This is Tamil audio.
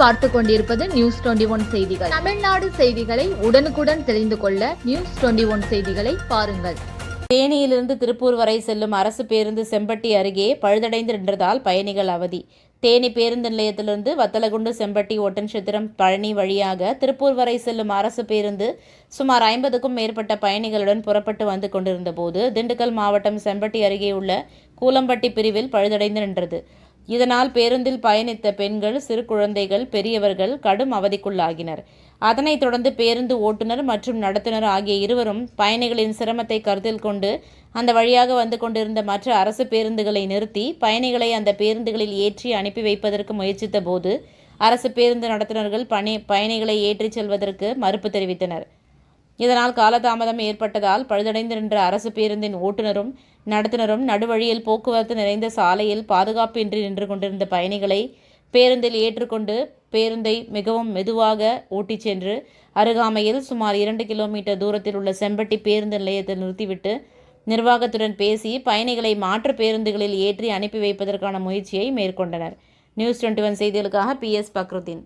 பார்த்து கொண்டிருப்பது நியூஸ் டுவெண்டி ஒன் செய்திகள். தமிழ்நாடு செய்திகளை உடனுக்குடன் தெரிந்து கொள்ள நியூஸ் டுவெண்டி ஒன் செய்திகளை பாருங்கள். தேனியிலிருந்து திருப்பூர் வரை செல்லும் அரசு பேருந்து செம்பட்டி அருகே பழுதடைந்து நின்றதால் பயணிகள் அவதி. தேனி பேருந்து நிலையத்திலிருந்து வத்தலகுண்டு செம்பட்டி ஒட்டன்சத்திரம் பழனி வழியாக திருப்பூர் வரை செல்லும் அரசு பேருந்து சுமார் ஐம்பதுக்கும் மேற்பட்ட பயணிகளுடன் புறப்பட்டு வந்து கொண்டிருந்தபோது திண்டுக்கல் மாவட்டம் செம்பட்டி அருகே உள்ள கூலம்பட்டி பிரிவில் பழுதடைந்து நின்றது. இதனால் பேருந்தில் பயணித்த பெண்கள் சிறு குழந்தைகள் பெரியவர்கள் கடும் அவதிக்குள்ளாகினர். அதனைத் தொடர்ந்து பேருந்து ஓட்டுநர் மற்றும் நடத்துனர் ஆகிய இருவரும் பயணிகளின் சிரமத்தை கருத்தில் கொண்டு அந்த வழியாக வந்து கொண்டிருந்த மற்ற அரசு பேருந்துகளை நிறுத்தி பயணிகளை அந்த பேருந்துகளில் ஏற்றி அனுப்பி வைப்பதற்கு முயற்சித்த போது அரசு பேருந்து நடத்துனர்கள் பணி பயணிகளை ஏற்றிச் செல்வதற்கு மறுப்பு தெரிவித்தனர். இதனால் காலதாமதம் ஏற்பட்டதால் பழுதடைந்து நின்ற அரசு பேருந்தின் ஓட்டுநரும் நடத்துனரும் நடுவழியில் போக்குவரத்து நிறைந்த சாலையில் பாதுகாப்பின்றி நின்று கொண்டிருந்த பயணிகளை பேருந்தில் ஏற்றுக்கொண்டு பேருந்தை மிகவும் மெதுவாக ஓட்டிச் சென்று அருகாமையில் சுமார் இரண்டு கிலோமீட்டர் தூரத்தில் உள்ள செம்பட்டி பேருந்து நிலையத்தில் நிறுத்திவிட்டு நிர்வாகத்துடன் பேசி பயணிகளை மாற்று பேருந்துகளில் ஏற்றி அனுப்பி வைப்பதற்கான முயற்சியை மேற்கொண்டனர். நியூஸ் டுவெண்ட்டி ஒன் செய்திகளுக்காக பி எஸ் பக்ருதீன்